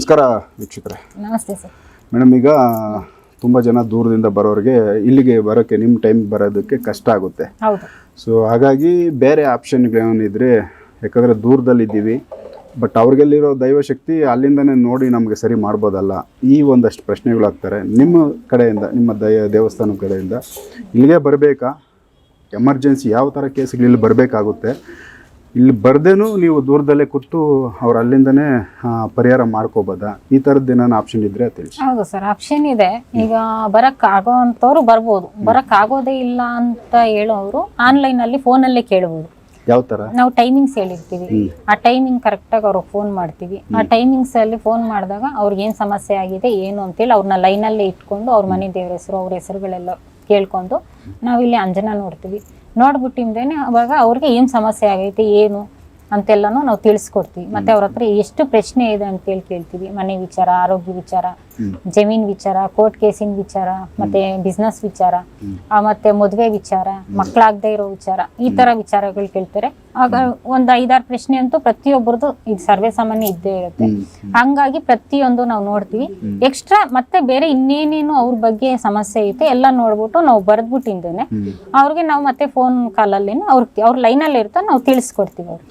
ನಮಸ್ಕಾರ ವೀಕ್ಷಕರೇ. ನಮಸ್ತೆ ಸರ್. ಮೇಡಮ್ ಈಗ ತುಂಬ ಜನ ದೂರದಿಂದ ಬರೋರಿಗೆ ಇಲ್ಲಿಗೆ ಬರೋಕ್ಕೆ ನಿಮ್ಮ ಟೈಮ್ ಬರೋದಕ್ಕೆ ಕಷ್ಟ ಆಗುತ್ತೆ. ಸೊ ಹಾಗಾಗಿ ಬೇರೆ ಆಪ್ಷನ್ಗಳೇನಿದ್ರೆ ಯಾಕಂದರೆ ದೂರದಲ್ಲಿದ್ದೀವಿ ಬಟ್ ಅವ್ರಿಗೆಲ್ಲಿರೋ ದೈವಶಕ್ತಿ ಅಲ್ಲಿಂದನೇ ನೋಡಿ ನಮಗೆ ಸರಿ ಮಾಡ್ಬೋದಲ್ಲ ಈ ಒಂದಷ್ಟು ಪ್ರಶ್ನೆಗಳಾಗ್ತಾರೆ. ನಿಮ್ಮ ಕಡೆಯಿಂದ ನಿಮ್ಮ ದಯ ದೇವಸ್ಥಾನ ಕಡೆಯಿಂದ ಇಲ್ಲಿಗೆ ಬರಬೇಕಾ? ಎಮರ್ಜೆನ್ಸಿ ಯಾವ ಥರ ಕೇಸ್ಗಳು ಇಲ್ಲಿ ಬರಬೇಕಾಗುತ್ತೆ? ಇಲ್ಲಿ ಬರ್ದೇನು ನೀವು ದೂರದಲ್ಲೇ ಕೂತು ಅವ್ರು ಅಲ್ಲಿಂದನೇ ಪರಿಹಾರ ಮಾಡ್ಕೋಬೋದಾ? ಈ ಥರದ್ದು ಏನಾನ ಆಪ್ಷನ್ ಇದ್ರೆ ತಿಳಿಸಿ. ಹೌದು ಸರ್ ಆಪ್ಷನ್ ಇದೆ. ಈಗ ಬರಕ್ ಆಗೋಂತವ್ರು ಬರ್ಬೋದು. ಬರಕ್ ಆಗೋದೇ ಇಲ್ಲ ಅಂತ ಹೇಳೋರು ಆನ್ಲೈನ್ ಅಲ್ಲಿ ಫೋನ್ ಅಲ್ಲೇ ಕೇಳ್ಬೋದು. ಯಾವ ತರ? ನಾವು ಟೈಮಿಂಗ್ಸ್ ಹೇಳಿರ್ತೀವಿ. ಆ ಟೈಮಿಂಗ್ ಕರೆಕ್ಟಾಗಿ ಅವ್ರಿಗೆ ಫೋನ್ ಮಾಡ್ತೀವಿ. ಆ ಟೈಮಿಂಗ್ಸ್ ಅಲ್ಲಿ ಫೋನ್ ಮಾಡಿದಾಗ ಅವ್ರಿಗೆ ಏನು ಸಮಸ್ಯೆ ಆಗಿದೆ ಏನು ಅಂತೇಳಿ ಅವ್ರನ್ನ ಲೈನಲ್ಲೇ ಇಟ್ಕೊಂಡು ಅವ್ರ ಮನೆ ದೇವ್ರ ಹೆಸರು ಅವ್ರ ಹೆಸರುಗಳೆಲ್ಲ ಕೇಳ್ಕೊಂಡು ನಾವಿಲ್ಲಿ ಅಂಜನಾ ನೋಡ್ತೀವಿ. ನೋಡ್ಬಿಟ್ಟಿಂದೇನೆ ಅವಾಗ ಅವ್ರಿಗೆ ಏನ್ ಸಮಸ್ಯೆ ಆಗೈತೆ ಏನು ಅಂತೆಲ್ಲನೂ ನಾವು ತಿಳಿಸ್ಕೊಡ್ತೀವಿ. ಮತ್ತೆ ಅವ್ರ ಹತ್ರ ಎಷ್ಟು ಪ್ರಶ್ನೆ ಇದೆ ಅಂತೇಳಿ ಕೇಳ್ತೀವಿ. ಮನೆ ವಿಚಾರ ಆರೋಗ್ಯ ವಿಚಾರ. ಜಮೀನ್ ವಿಚಾರ ಕೋರ್ಟ್ ಕೇಸಿನ ವಿಚಾರ ಮತ್ತೆ ಬಿಸ್ನೆಸ್ ವಿಚಾರ ಮತ್ತೆ ಮದುವೆ ವಿಚಾರ ಮಕ್ಕಳಾಗದೇ ಇರೋ ವಿಚಾರ ಈ ತರ ವಿಚಾರಗಳು ಕೇಳ್ತಾರೆ. ಆಗ ಒಂದ್ ಐದಾರು ಪ್ರಶ್ನೆ ಅಂತೂ ಪ್ರತಿಯೊಬ್ಬರದು ಇದು ಸರ್ವೇ ಸಾಮಾನ್ಯ ಇದ್ದೇ ಇರುತ್ತೆ. ಹಂಗಾಗಿ ಪ್ರತಿಯೊಂದು ನಾವು ನೋಡ್ತೀವಿ. ಎಕ್ಸ್ಟ್ರಾ ಮತ್ತೆ ಬೇರೆ ಇನ್ನೇನೇನು ಅವ್ರ ಬಗ್ಗೆ ಸಮಸ್ಯೆ ಐತೆ ಎಲ್ಲ ನೋಡ್ಬಿಟ್ಟು ನಾವು ಬರೆದ್ಬಿಟ್ಟಿದ್ದೇನೆ. ಅವ್ರಿಗೆ ನಾವು ಮತ್ತೆ ಫೋನ್ ಕಾಲಲ್ಲಿ ಅವ್ರ ಅವ್ರ ಲೈನ್ ಅಲ್ಲಿ ಇರ್ತಾ ನಾವು ತಿಳಿಸ್ಕೊಡ್ತೀವಿ ಅವ್ರಿಗೆ.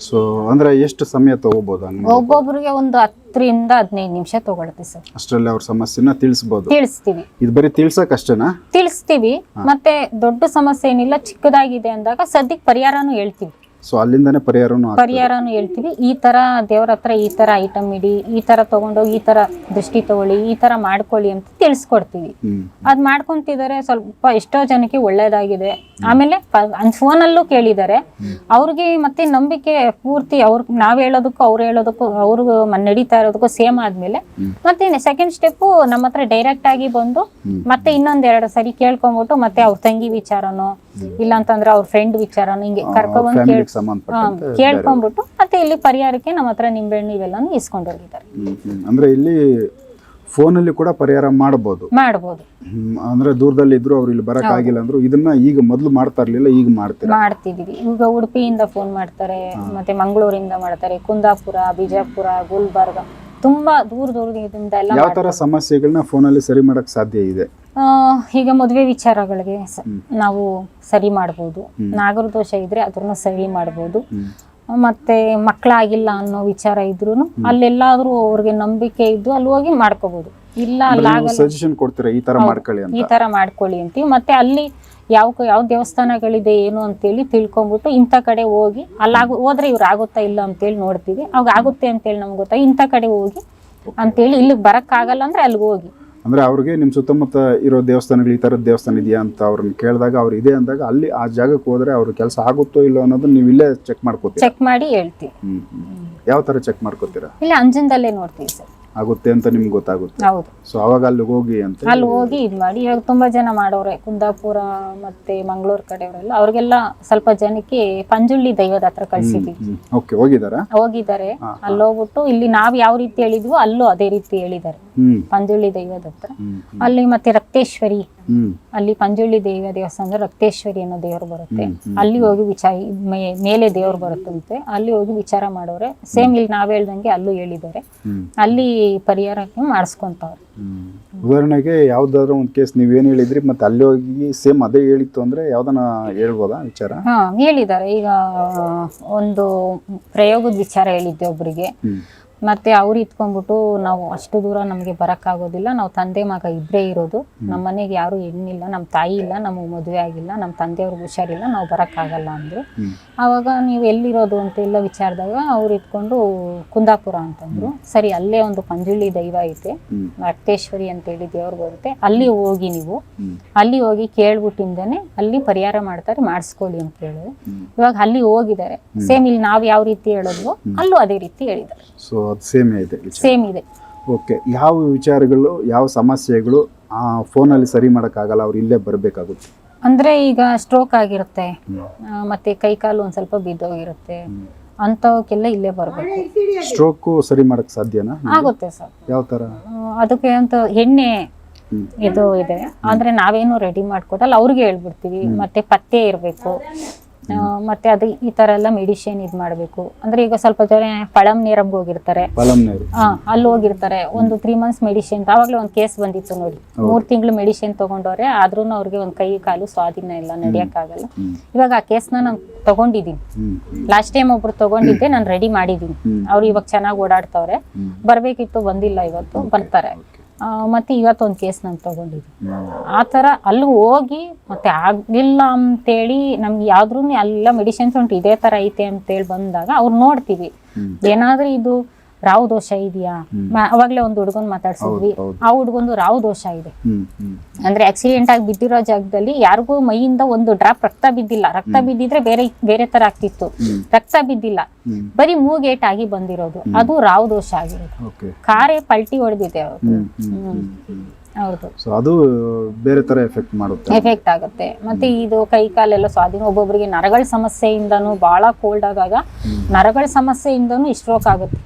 ಅಂದ್ರೆ ಅಂದರೆ ಎಷ್ಟು ಸಮಯ ತಗೋಬಹುದು ಒಬ್ಬೊಬ್ರಿಗೆ ಒಂದು ಹತ್ತರಿಂದ ಹದಿನೈದು ನಿಮಿಷ ತಗೊಳುತ್ತೆ ಸರ್. ಅಷ್ಟರಲ್ಲಿ ಅವ್ರ ಸಮಸ್ಯೆನ ತಿಳಿಸ್ಬೋದು. ತಿಳಿಸ್ತೀವಿ. ಇದು ಬರೀ ತಿಳ್ಸಕ್ ಅಷ್ಟೇನಾ? ತಿಳಿಸ್ತೀವಿ. ಮತ್ತೆ ದೊಡ್ಡ ಸಮಸ್ಯೆ ಏನಿಲ್ಲ ಚಿಕ್ಕದಾಗಿದೆ ಅಂದಾಗ ಸದ್ಯಕ್ಕೆ ಪರಿಹಾರನೂ ಹೇಳ್ತೀವಿ. ಸೊ ಅಲ್ಲಿಂದನೇ ಪರಿಹಾರನೂ ಪರಿಹಾರ ಪರಿಹಾರನೂ ಹೇಳ್ತೀವಿ. ಈ ತರ ದೇವ್ರ ಹತ್ರ ಈ ತರ ಐಟಮ್ ಇಡಿ ಈ ತರ ತಗೊಂಡೋಗಿ ಈ ತರ ದೃಷ್ಟಿ ತಗೊಳ್ಳಿ ಈ ತರ ಮಾಡ್ಕೊಳ್ಳಿ ಅಂತ ತಿಳಿಸ್ಕೊಡ್ತೀವಿ. ಅದ್ ಮಾಡ್ಕೊಂತಿದಾರೆ ಸ್ವಲ್ಪ ಎಷ್ಟೋ ಜನಕ್ಕೆ ಒಳ್ಳೇದಾಗಿದೆ. ಆಮೇಲೆ ಫೋನಲ್ಲೂ ಕೇಳಿದ್ದಾರೆ ಅವ್ರಿಗೆ ಮತ್ತೆ ನಂಬಿಕೆ ಪೂರ್ತಿ ಅವ್ರ ನಾವ್ ಹೇಳೋದಕ್ಕೂ ಅವ್ರು ಹೇಳೋದಕ್ಕೂ ಅವ್ರಿಗೂ ನಡೀತಾ ಇರೋದಕ್ಕೂ ಸೇಮ್ ಆದ್ಮೇಲೆ ಮತ್ತೆ ಸೆಕೆಂಡ್ ಸ್ಟೆಪ್ ನಮ್ಮ ಹತ್ರ ಡೈರೆಕ್ಟ್ ಆಗಿ ಬಂದು ಮತ್ತೆ ಇನ್ನೊಂದ್ ಎರಡು ಸರಿ ಕೇಳ್ಕೊಂಬಿಟ್ಟು ಮತ್ತೆ ಅವ್ರ ತಂಗಿ ವಿಚಾರನೋ ಇಲ್ಲ ಅಂತಂದ್ರೆ ಅವ್ರ ಫ್ರೆಂಡ್ ವಿಚಾರ ಹಿಂಗೆ ಕರ್ಕೊಬಂದು ಕೇಳ್ಕೊಂಬಿಟ್ಟು ಮತ್ತೆ ಇಲ್ಲಿ ಪರಿಹಾರಕ್ಕೆ ನಮ್ಮ ಹತ್ರ ನಿಂಬೆಹಣ್ಣು ಇವೆಲ್ಲಾನು ಇಸ್ಕೊಂಡು ಹೋಗಿದ್ದಾರೆ. ಅಂದ್ರೆ ಇಲ್ಲಿ ಫೋನಲ್ಲಿ ಕೂಡ ಪರಿಹಾರ ಮಾಡಬಹುದು ಮಾಡಬಹುದು ಅಂದ್ರೆ ದೂರದಲ್ಲಿ ಇದ್ರು ಅವ್ರು ಇಲ್ಲಿ ಬರಕ್ ಆಗಿಲ್ಲ ಅಂದ್ರು ಇದನ್ನ ಈಗ ಮೊದಲು ಮಾಡ್ತಾ ಇರ್ಲಿಲ್ಲ ಈಗ ಮಾಡ್ತೀರಾ? ಮಾಡ್ತಿದೀವಿ. ಈಗ ಉಡುಪಿಯಿಂದ ಫೋನ್ ಮಾಡ್ತಾರೆ ಮತ್ತೆ ಮಂಗಳೂರಿಂದ ಮಾಡ್ತಾರೆ ಕುಂದಾಪುರ ಬಿಜಾಪುರ ಗುಲ್ಬರ್ಗ. ತುಂಬಾ ದೂರ ದೂರದಿಂದ ಎಲ್ಲ ಯಾವ ತರ ಸಮಸ್ಯೆಗಳನ್ನ ಫೋನಲ್ಲಿ ಸರಿ ಮಾಡಕ್ ಸಾಧ್ಯ ಇದೆ? ಆ, ಈಗ ಮದುವೆ ವಿಚಾರಗಳಿಗೆ ಸ- ನಾವು ಸರಿ ಮಾಡ್ಬೋದು. ನಾಗರದೋಷ ಇದ್ರೆ ಅದನ್ನ ಸರಿ ಮಾಡ್ಬೋದು. ಮತ್ತೆ ಮಕ್ಕಳಾಗಿಲ್ಲ ಅನ್ನೋ ವಿಚಾರ ಇದ್ರು ಅಲ್ಲೆಲ್ಲಾದ್ರೂ ಅವ್ರಿಗೆ ನಂಬಿಕೆ ಇದ್ದು ಅಲ್ಲಿ ಹೋಗಿ ಮಾಡ್ಕೋಬಹುದು ಇಲ್ಲ ಸಜೆಷನ್ ಕೊಡ್ತೀರಾ ಈ ತರ ಮಾಡ್ಕೊಳ್ಳಿ ಅಂತ? ಈ ತರ ಮಾಡ್ಕೊಳ್ಳಿ ಅಂತೀವಿ ಮತ್ತೆ ಅಲ್ಲಿ ಯಾವ ಯಾವ ದೇವಸ್ಥಾನಗಳಿದೆ ಏನು ಅಂತೇಳಿ ತಿಳ್ಕೊಂಡ್ಬಿಟ್ಟು ಇಂಥ ಕಡೆ ಹೋಗಿ ಅಲ್ಲಾಗ ಹೋದ್ರೆ ಇವ್ರು ಆಗುತ್ತಾ ಇಲ್ಲ ಅಂತೇಳಿ ನೋಡ್ತೀವಿ. ಅವಾಗ ಆಗುತ್ತೆ ಅಂತೇಳಿ ನಮ್ಗೆ ಗೊತ್ತಾ. ಇಂಥ ಕಡೆ ಹೋಗಿ ಅಂತೇಳಿ ಇಲ್ಲಿಗೆ ಬರಕ್ಕಾಗಲ್ಲ ಅಂದ್ರೆ ಅಲ್ಲಿಗೆ ಹೋಗಿ. ಅಂದ್ರೆ ಅವ್ರಿಗೆ ನಿಮ್ ಸುತ್ತಮುತ್ತ ಇರೋ ದೇವಸ್ಥಾನಗಳು ಈ ತರ ದೇವಸ್ಥಾನ ಇದೆಯಾ ಅಂತ ಅವ್ರನ್ನ ಕೇಳಿದಾಗ ಅವ್ರು ಇದೆ ಅಂದಾಗ ಅಲ್ಲಿ ಆ ಜಾಗಕ್ಕೆ ಹೋದ್ರೆ ಅವ್ರ ಕೆಲಸ ಆಗುತ್ತೋ ಇಲ್ಲೋ ಅನ್ನೋದನ್ನ ನೀವು ಇಲ್ಲೇ ಚೆಕ್ ಮಾಡ್ಕೋತೀರಾ? ಚೆಕ್ ಮಾಡಿ ಹೇಳ್ತೀವಿ. ಯಾವ ತರ ಚೆಕ್ ಮಾಡ್ಕೋತೀರಾ? ಇಲ್ಲ ಅಂಜನದಲ್ಲೇ ನೋಡ್ತೀವಿ ಸರ್. ಆಗುತ್ತೆ ಅಂತ ನಿಮ್ಗೆ ಗೊತ್ತಾಗುತ್ತೆ. ಹೌದು. ಸೊ ಅವಾಗ ಅಲ್ಲಿಗೆ ಹೋಗಿ ಅಂತ ಅಲ್ಲಿ ಹೋಗಿ ಇದು ಮಾಡಿ. ಇವಾಗ ತುಂಬಾ ಜನ ಮಾಡೋರೆ ಕುಂದಾಪುರ ಮತ್ತೆ ಮಂಗಳೂರು ಕಡೆಯವರೆಲ್ಲ. ಅವ್ರಿಗೆಲ್ಲ ಸ್ವಲ್ಪ ಜನಕ್ಕೆ ಪಂಜುಳ್ಳಿ ದೈವದ ಹತ್ರ ಕಳ್ಸಿದ್ವಿ. ಓಕೆ ಹೋಗಿದಾರಾ ಹೋಗಿದ್ದಾರೆ? ಅಲ್ಲಿ ಹೋಗ್ಬಿಟ್ಟು ಇಲ್ಲಿ ನಾವ್ ಯಾವ ರೀತಿ ಹೇಳಿದ್ವೋ ಅಲ್ಲೂ ಅದೇ ರೀತಿ ಹೇಳಿದ್ದಾರೆ. ಪಂಜುಳ್ಳಿ ದೈವದ ಹತ್ರ. ಅಲ್ಲಿ ಮತ್ತೆ ರಕ್ತೇಶ್ವರಿ ಅಲ್ಲಿ ಪಂಜುಳ್ಳಿ ದೇವಿಯ ದೇವಸ್ಥಾನ ಅಂದ್ರೆ ರಕ್ತೇಶ್ವರಿ ಅನ್ನೋ ದೇವರು ಬರುತ್ತೆ. ಅಲ್ಲಿ ಹೋಗಿ ವಿಚಾರ ಮೇಲೆ ದೇವ್ರು ಬರುತ್ತಂತೆ. ಅಲ್ಲಿ ಹೋಗಿ ವಿಚಾರ ಮಾಡೋರೆ. ಸೇಮ್ ಇಲ್ಲಿ ನಾವ್ ಹೇಳ್ದಂಗೆ ಅಲ್ಲೂ ಹೇಳಿದ್ದಾರೆ. ಅಲ್ಲಿ ಪರಿಹಾರಕ್ಕೆ ಮಾಡಿಸ್ಕೊಂತವ್ರೆ. ಉದಾಹರಣೆಗೆ ಯಾವ್ದಾದ್ರು ಒಂದು ಕೇಸ್ ನೀವೇನು ಹೇಳಿದ್ರಿ ಮತ್ತೆ ಅಲ್ಲಿ ಹೋಗಿ ಸೇಮ್ ಅದೇ ಹೇಳಿತ್ತು ಅಂದ್ರೆ ಯಾವ್ದನ್ನ ಹೇಳ್ಬೋದಾ ವಿಚಾರ? ಹಾ ಹೇಳಿದ್ದಾರೆ. ಈಗ ಒಂದು ಪ್ರಯೋಗದ ವಿಚಾರ ಹೇಳಿದ್ದೆ ಒಬ್ರಿಗೆ. ಮತ್ತೆ ಅವ್ರು ಇಟ್ಕೊಂಡ್ಬಿಟ್ಟು ನಾವು ಅಷ್ಟು ದೂರ ನಮಗೆ ಬರೋಕ್ಕಾಗೋದಿಲ್ಲ. ನಾವು ತಂದೆ ಮಗ ಇಬ್ಬರೇ ಇರೋದು. ನಮ್ಮ ಮನೆಗೆ ಯಾರು ಹೆಣ್ಣಿಲ್ಲ ನಮ್ಮ ತಾಯಿ ಇಲ್ಲ ನಮಗೆ ಮದುವೆ ಆಗಿಲ್ಲ ನಮ್ಮ ತಂದೆಯವ್ರಿಗೆ ಹುಷಾರಿಲ್ಲ ನಾವು ಬರೋಕ್ಕಾಗಲ್ಲ ಅಂದ್ರು. ಆವಾಗ ನೀವು ಎಲ್ಲಿರೋದು ಅಂತ ಎಲ್ಲ ವಿಚಾರದಾಗ ಅವ್ರು ಇಟ್ಕೊಂಡು ಕುಂದಾಪುರ ಅಂತಂದ್ರು. ಸರಿ ಅಲ್ಲೇ ಒಂದು ಪಂಜುಳ್ಳಿ ದೈವ ಐತೆ. ಹ್ಮ್. ಅಂತ ಹೇಳಿ ದೇವ್ರು ಬರುತ್ತೆ. ಅಲ್ಲಿ ಹೋಗಿ ನೀವು. ಅಲ್ಲಿ ಹೋಗಿ ಕೇಳ್ಬಿಟ್ಟಿಂದನೇ ಅಲ್ಲಿ ಪರಿಹಾರ ಮಾಡ್ತಾರೆ ಮಾಡಿಸ್ಕೊಳ್ಳಿ ಅಂತ ಹೇಳಿದ್ರು ಇವಾಗ ಅಲ್ಲಿ ಹೋಗಿದ್ದಾರೆ. ಸೇಮ್ ಇಲ್ಲಿ ನಾವು ಯಾವ ರೀತಿ ಹೇಳಿದ್ವೋ ಅಲ್ಲೂ ಅದೇ ರೀತಿ ಹೇಳಿದ್ದಾರೆ. ಸೊ ಅದು ಸೇಮ್ ಇದೆ ಸೇಮ್ ಇದೆ. ಓಕೆ ಯಾವ ವಿಚಾರಗಳು ಯಾವ ಸಮಸ್ಯೆಗಳು ಆ ಫೋನಲ್ಲಿ ಸರಿ ಮಾಡೋಕ್ಕಾಗಲ್ಲ ಅವ್ರು ಇಲ್ಲೇ ಬರಬೇಕಾಗುತ್ತೆ? ಅಂದ್ರೆ ಈಗ ಸ್ಟ್ರೋಕ್ ಆಗಿರುತ್ತೆ. ಮತ್ತೆ ಕೈ ಕಾಲು ಒಂದು ಸ್ವಲ್ಪ ಬಿದ್ದೋಗಿರುತ್ತೆ. ಅಂಥವಕ್ಕೆಲ್ಲ ಇಲ್ಲೇ ಬರಬೇಕು. ಸ್ಟ್ರೋಕು ಸರಿ ಮಾಡಕ್ ಸಾಧ್ಯನಾ? ಆಗುತ್ತೆ ಸರ್. ಯಾವ ಥರ ಅದಕ್ಕೆ ಅಂತ ಎಣ್ಣೆ ಇದು ಇದೆ. ಅಂದ್ರೆ ನಾವೇನು ರೆಡಿ ಮಾಡ್ಕೊಟ್ಟಲ್ಲ ಅವ್ರಿಗೆ ಹೇಳ್ಬಿಡ್ತೀವಿ. ಮತ್ತೆ ಪತ್ತೆ ಇರಬೇಕು. ಮತ್ತೆ ಅದು ಈ ತರ ಎಲ್ಲ ಮೆಡಿಸಿನ್ ಇದ್ ಮಾಡ್ಬೇಕು. ಅಂದ್ರೆ ಈಗ ಸ್ವಲ್ಪ ಜನ ಪಳಂ ನೀರಂಗ್ ಹೋಗಿರ್ತಾರೆ. ಪಲಂ ನೀರು. ಅಲ್ಲಿ ಹೋಗಿರ್ತಾರೆ. ಒಂದು ತ್ರೀ ಮಂತ್ಸ್ ಮೆಡಿಸಿನ್ ಆವಾಗಲೇ ಒಂದು ಕೇಸ್ ಬಂದಿತ್ತು ನೋಡಿ. ಮೂರ್ ತಿಂಗಳು ಮೆಡಿಸಿನ್ ತಗೊಂಡವ್ರೆ ಆದ್ರೂ ಅವ್ರಿಗೆ ಒಂದು ಕೈ ಕಾಲು ಸ್ವಾಧೀನ ಇಲ್ಲ ನಡೆಯಕ್ಕಾಗಲ್ಲ. ಇವಾಗ ಆ ಕೇಸ್ನ ನಾನ್ ತಗೊಂಡಿದೀನಿ ಲಾಸ್ಟ್ ಟೈಮ್ ಒಬ್ರು ತಗೊಂಡಿದ್ದೆ ನಾನು ರೆಡಿ ಮಾಡಿದೀನಿ. ಅವ್ರು ಇವಾಗ ಚೆನ್ನಾಗಿ ಓಡಾಡ್ತವ್ರೆ. ಬರ್ಬೇಕಿತ್ತು ಬಂದಿಲ್ಲ ಇವತ್ತು ಬರ್ತಾರೆ. ಮತ್ತೆ ಇವತ್ತೊಂದು ಕೇಸ್ ನಾನು ತಗೊಂಡಿದ್ವಿ. ಆ ಥರ ಅಲ್ಲಿ ಹೋಗಿ ಮತ್ತೆ ಆಗ್ಲಿಲ್ಲ ಅಂತೇಳಿ ನಮ್ಗೆ ಯಾವ್ದ್ರೂ ಎಲ್ಲ ಮೆಡಿಸಿನ್ಸ್ ಉಂಟು ಇದೇ ಥರ ಐತೆ ಅಂತೇಳಿ ಬಂದಾಗ ಅವ್ರು ನೋಡ್ತೀವಿ ಏನಾದ್ರೂ ಇದು ರಾವು ದೋಷ ಇದೆಯಾ? ಅವಾಗ್ಲೇ ಒಂದು ಹುಡುಗನ್ ಮಾತಾಡ್ಸಿದ್ವಿ. ಆ ಹುಡುಗಂದು ರಾವ್ ದೋಷ ಇದೆ. ಅಂದ್ರೆ ಆಕ್ಸಿಡೆಂಟ್ ಆಗಿ ಬಿದ್ದಿರೋ ಜಾಗದಲ್ಲಿ ಯಾರಿಗೂ ಮೈಯಿಂದ ಒಂದು ಡ್ರಾಪ್ ರಕ್ತ ಬಿದ್ದಿಲ್ಲ. ರಕ್ತ ಬಿದ್ದಿದ್ರೆ ಬೇರೆ ಬೇರೆ ತರ ಆಗ್ತಿತ್ತು. ರಕ್ತ ಬಿದ್ದಿಲ್ಲ. ಬರೀ ಮೂಗೇಟ್ ಆಗಿ ಬಂದಿರೋದು. ಅದು ರಾವ್ ದೋಷ ಆಗಿರೋದು. ಕಾರೆ ಪಲ್ಟಿ ಹೊಡೆದಿದೆ ಅವ್ರದ್ದು ಅದು ಬೇರೆ ತರ ಎಫೆಕ್ಟ್ ಮಾಡುತ್ತೆ. ಎಫೆಕ್ಟ್ ಆಗುತ್ತೆ. ಮತ್ತೆ ಇದು ಕೈ ಕಾಲೆಲ್ಲ ಸ್ವಾಧೀನ ಒಬ್ಬೊಬ್ಬರಿಗೆ ನರಗಳ ಸಮಸ್ಯೆಯಿಂದನೂ ಬಹಳ ಕೋಲ್ಡ್ ಆದಾಗ ನರಗಳ ಸಮಸ್ಯೆಯಿಂದನೂ ಸ್ಟ್ರೋಕ್ ಆಗುತ್ತೆ.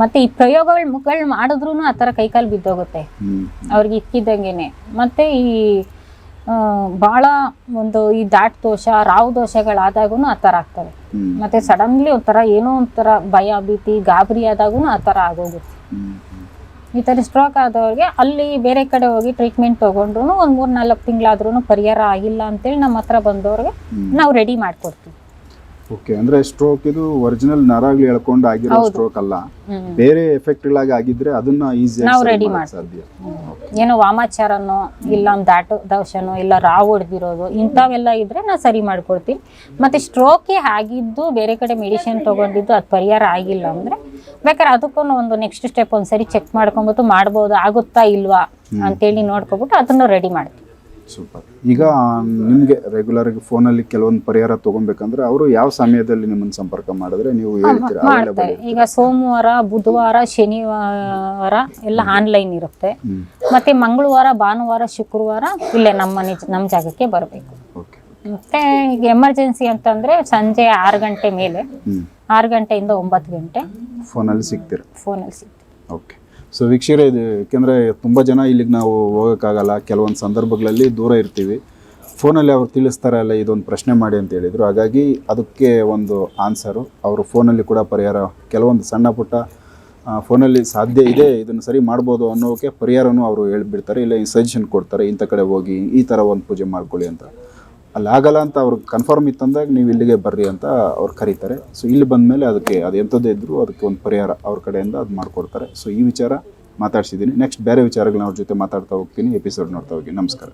ಮತ್ತೆ ಈ ಪ್ರಯೋಗಗಳು ಮುಖಗಳ್ ಮಾಡಿದ್ರು ಆ ಥರ ಕೈಕಾಲು ಬಿದ್ದೋಗುತ್ತೆ. ಅವ್ರಿಗೆ ಇಕ್ಕಿದ್ದಂಗೆನೆ. ಮತ್ತೆ ಈ ಬಹಳ ಒಂದು ಈ ದಾಟ್ ದೋಷ ರಾವ್ ದೋಷಗಳಾದಾಗೂ ಆ ಥರ ಆಗ್ತವೆ. ಮತ್ತೆ ಸಡನ್ಲಿ ಒಂಥರ ಏನೋ ಒಂಥರ ಭಯ ಭೀತಿ ಗಾಬರಿ ಆದಾಗೂ ಆ ಥರ ಆಗೋಗುತ್ತೆ. ಈ ಥರ ಸ್ಟ್ರೋಕ್ ಆದವ್ರಿಗೆ ಅಲ್ಲಿ ಬೇರೆ ಕಡೆ ಹೋಗಿ ಟ್ರೀಟ್ಮೆಂಟ್ ತೊಗೊಂಡ್ರು ಒಂದು ಮೂರು ನಾಲ್ಕು ತಿಂಗಳಾದ್ರೂ ಪರಿಹಾರ ಆಗಿಲ್ಲ ಅಂತೇಳಿ ನಮ್ಮ ಹತ್ರ ಬಂದವ್ರಿಗೆ ನಾವು ರೆಡಿ ಮಾಡ್ಕೊಡ್ತೀವಿ. ಓಕೆ ಅಂದ್ರೆ ಸ್ಟ್ರೋಕ್ ಇದು ಒರಿಜಿನಲ್ ನರಾಗ್ಲಿ ಎಳ್ಕೊಂಡು ಆಗಿರೋ ಸ್ಟ್ರೋಕ್ ಅಲ್ಲ. ಬೇರೆ ಬೇರೆ ಎಫೆಕ್ಟ್ಗಳಾಗಿ ಆಗಿದ್ರೆ ಅದನ್ನ ನಾವು ready ಸಾಧ್ಯ. ಏನೋ ವಾಮಾಚಾರನೋ ಇಲ್ಲ ದಾಟು ದೋಷನೋ ಇಲ್ಲ ರಾವ್ ಹೊಡೆದಿರೋದು ಇಂಥವೆಲ್ಲ ಇದ್ರೆ ನಾ ಸರಿ ಮಾಡ್ಕೊಡ್ತೀನಿ. ಮತ್ತೆ ಸ್ಟ್ರೋಕೆ ಆಗಿದ್ದು ಬೇರೆ ಕಡೆ ಮೆಡಿಸಿನ್ ತಗೊಂಡಿದ್ದು ಅದು ಪರಿಹಾರ ಆಗಿಲ್ಲ ಅಂದ್ರೆ ಬೇಕಾದ್ರೆ ಅದಕ್ಕೂ ಒಂದು ನೆಕ್ಸ್ಟ್ ಸ್ಟೆಪ್ ಒಂದ್ಸರಿ ಚೆಕ್ ಮಾಡ್ಕೊಂಬಿಟ್ಟು ಮಾಡ್ಬೋದು ಆಗುತ್ತಾ ಇಲ್ವಾ ಅಂತೇಳಿ ನೋಡ್ಕೊಬಿಟ್ಟು ಅದನ್ನು ರೆಡಿ ಮಾಡ್ತೀವಿ. ಸೂಪರ್ ಈಗ ನಿಮಗೆ ರೆಗ್ಯುಲರ್ ಆಗಿ ಫೋನಲ್ಲಿ ಕೆಲವೊಂದು ಪರಿಹಾರ ತಗೊಬೇಕಂದ್ರೆ ಅವರು ಯಾವ ಸಮಯದಲ್ಲಿ ನಿಮ್ಮನ್ನು ಸಂಪರ್ಕ ಮಾಡಿದ್ರೆ ನೀವು ಹೇಳ್ತೀರಾ? ಮಾಡ್ತಾರೆ. ಈಗ ಸೋಮವಾರ ಬುಧವಾರ ಶನಿವಾರ ಎಲ್ಲ ಆನ್ಲೈನ್ ಇರುತ್ತೆ. ಮತ್ತೆ ಮಂಗಳವಾರ ಭಾನುವಾರ ಶುಕ್ರವಾರ ಇಲ್ಲೇ ನಮ್ಮ ಮನೆ ನಮ್ಮ ಜಾಗಕ್ಕೆ ಬರಬೇಕು. ಓಕೆ ಮತ್ತೆ ಈಗ ಎಮರ್ಜೆನ್ಸಿ ಅಂತಂದ್ರೆ ಸಂಜೆ ಆರು ಗಂಟೆ ಮೇಲೆ. ಆರು ಗಂಟೆಯಿಂದ ಒಂಬತ್ತು ಗಂಟೆ ಫೋನಲ್ಲಿ ಸಿಗ್ತೀರಾ? ಫೋನಲ್ಲಿ ಸಿಗ್ತೀರಾ ಓಕೆ ಸೊ ವೀಕ್ಷಕರೇ, ಇದು ಯಾಕೆಂದರೆ ತುಂಬ ಜನ ಇಲ್ಲಿಗೆ ನಾವು ಹೋಗೋಕ್ಕಾಗಲ್ಲ. ಕೆಲವೊಂದು ಸಂದರ್ಭಗಳಲ್ಲಿ ದೂರ ಇರ್ತೀವಿ. ಫೋನಲ್ಲಿ ಅವ್ರು ತಿಳಿಸ್ತಾರೆ, ಅಲ್ಲ, ಇದೊಂದು ಪ್ರಶ್ನೆ ಮಾಡಿ ಅಂತ ಹೇಳಿದರು. ಹಾಗಾಗಿ ಅದಕ್ಕೆ ಒಂದು ಆನ್ಸರು ಅವರು ಫೋನಲ್ಲಿ ಕೂಡ ಪರಿಹಾರ, ಕೆಲವೊಂದು ಸಣ್ಣ ಪುಟ್ಟ ಫೋನಲ್ಲಿ ಸಾಧ್ಯ ಇದೆ, ಇದನ್ನು ಸರಿ ಮಾಡ್ಬೋದು ಅನ್ನೋಕ್ಕೆ ಪರಿಹಾರನೂ ಅವರು ಹೇಳಿಬಿಡ್ತಾರೆ. ಇಲ್ಲ ಸಜೆಷನ್ ಕೊಡ್ತಾರೆ, ಇಂಥ ಕಡೆ ಹೋಗಿ, ಈ ಥರ ಒಂದು ಪೂಜೆ ಮಾಡ್ಕೊಳ್ಳಿ ಅಂತ. ಅಲ್ಲಿ ಆಗಲ್ಲ ಅಂತ ಅವ್ರಿಗೆ ಕನ್ಫರ್ಮ್ ಇತ್ತಂದಾಗ ನೀವು ಇಲ್ಲಿಗೆ ಬರ್ರಿ ಅಂತ ಅವ್ರು ಕರೀತಾರೆ. ಸೊ ಇಲ್ಲಿ ಬಂದಮೇಲೆ ಅದಕ್ಕೆ ಅದು ಎಂಥದ್ದೇ ಇದ್ದರೂ ಅದಕ್ಕೆ ಒಂದು ಪರಿಹಾರ ಅವ್ರ ಕಡೆಯಿಂದ ಅದು ಮಾಡಿಕೊಡ್ತಾರೆ. ಸೊ ಈ ವಿಚಾರ ಮಾತಾಡ್ಸಿದ್ದೀನಿ. ನೆಕ್ಸ್ಟ್ ಬೇರೆ ವಿಚಾರಗಳನ್ನ ಅವ್ರ ಜೊತೆ ಮಾತಾಡ್ತಾ ಹೋಗ್ತೀನಿ ಎಪಿಸೋಡ್ ನೋಡ್ತಾ ಹೋಗಿ. ನಮಸ್ಕಾರ.